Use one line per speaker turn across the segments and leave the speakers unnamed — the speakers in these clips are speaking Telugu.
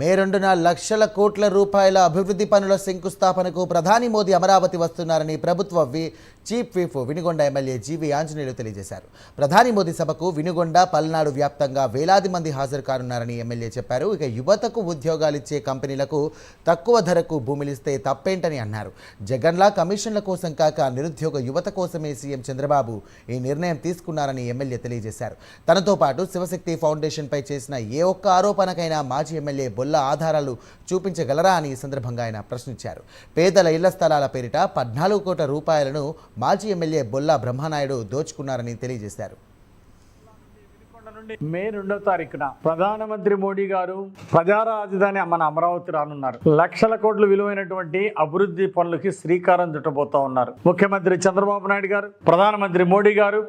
మే రెండున లక్షల కోట్ల రూపాయల అభివృద్ధి పనుల శంకుస్థాపనకు ప్రధాని మోదీ అమరావతి వస్తున్నారని ప్రభుత్వ వి chief whip Vinukonda MLA GV Anjaneyulu తెలియజేశారు. ప్రధాని మోదీ సభకు వినుగొండ పల్నాడు వ్యాప్తంగా వేలాది మంది హాజరు కానున్నారని ఎమ్మెల్యే చెప్పారు. ఇక యువతకు ఉద్యోగాలిచ్చే కంపెనీలకు తక్కువ ధరకు భూమిలిస్తే తప్పేంటని అన్నారు. జగన్లా కమిషన్ల కోసం కాక నిరుద్యోగ యువత కోసమే సీఎం చంద్రబాబు ఈ నిర్ణయం తీసుకున్నారని ఎమ్మెల్యే తెలియజేశారు. తనతో పాటు శివశక్తి ఫౌండేషన్పై చేసిన ఏ ఒక్క ఆరోపణకైనా మాజీ ఎమ్మెల్యే బొల్ల ఆధారాలు చూపించగలరా అని ఈ సందర్భంగా ఆయన ప్రశ్నించారు. పేదల ఇళ్ళ స్థలాల పేరిట పద్నాలుగు కోట్ల రూపాయలను మాజీ ఎమ్మెల్యే బొల్ల బ్రహ్మనాయుడు దోచుకున్నారని తెలియజేశారు.
నుండి మే రెండో తారీఖున ప్రధానమంత్రి మోడీ గారు ప్రజా రాజధాని మన అమరావతి రానున్నారు. లక్షల కోట్ల విలువైనటువంటి అభివృద్ధి పనులకి శ్రీకారం చుట్టబోతా ఉన్నారు. ముఖ్యమంత్రి చంద్రబాబు నాయుడు గారు ప్రధానమంత్రి మోడీ గారు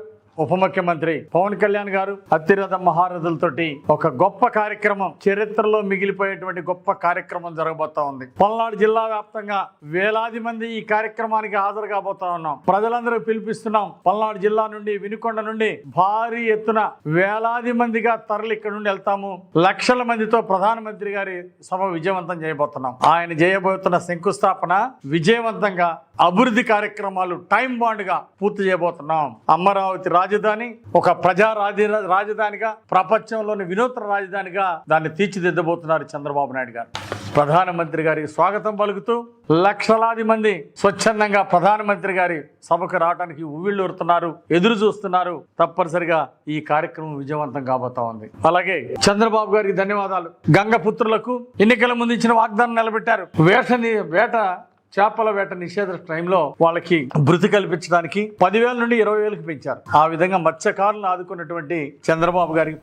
ఉప ముఖ్యమంత్రి పవన్ కళ్యాణ్ గారు అత్యున్నత మహారథులతోటి ఒక గొప్ప కార్యక్రమం చరిత్రలో మిగిలిపోయేటువంటి గొప్ప కార్యక్రమం జరగబోతా ఉంది. పల్నాడు జిల్లా వ్యాప్తంగా వేలాది మంది ఈ కార్యక్రమానికి హాజరు కాబోతా ఉన్నాం. ప్రజలందరూ పిలిపిస్తున్నాం పల్నాడు జిల్లా నుండి వినుకొండ నుండి భారీ ఎత్తున వేలాది మందిగా తరలి ఇక్కడ నుండి వెళ్తాము. లక్షల మందితో ప్రధానమంత్రి గారి సభ విజయవంతం చేయబోతున్నాం. ఆయన చేయబోతున్న శంకుస్థాపన విజయవంతంగా అభివృద్ధి కార్యక్రమాలు టైం బాండ్గా పూర్తి చేయబోతున్నాం. అమరావతి రాజధాని ఒక ప్రజా రాజ- రాజధానిగా ప్రపంచంలోని వినూత్న రాజధానిగా దాన్ని తీర్చిదిద్దబోతున్నారు చంద్రబాబు నాయుడు గారు. ప్రధానమంత్రి గారికి స్వాగతం పలుకుతూ లక్షలాది మంది స్వచ్ఛందంగా ప్రధానమంత్రి గారి సభకు రావడానికి ఉవ్విళ్ళూరుతున్నారు ఎదురు చూస్తున్నారు. తప్పనిసరిగా ఈ కార్యక్రమం విజయవంతం కాబోతా ఉంది. అలాగే చంద్రబాబు గారికి ధన్యవాదాలు. గంగ పుత్రులకు ఎన్నికల ముందు ఇచ్చిన వాగ్దానం నిలబెట్టారు. వేటని వేట చేపల వేట నిషేధ టైంలో వాళ్ళకి భృతి కల్పించడానికి పదివేల నుండి ఇరవై వేలకు పెంచారు. ఆ విధంగా మత్స్యకారులను ఆదుకున్నటువంటి చంద్రబాబు గారికి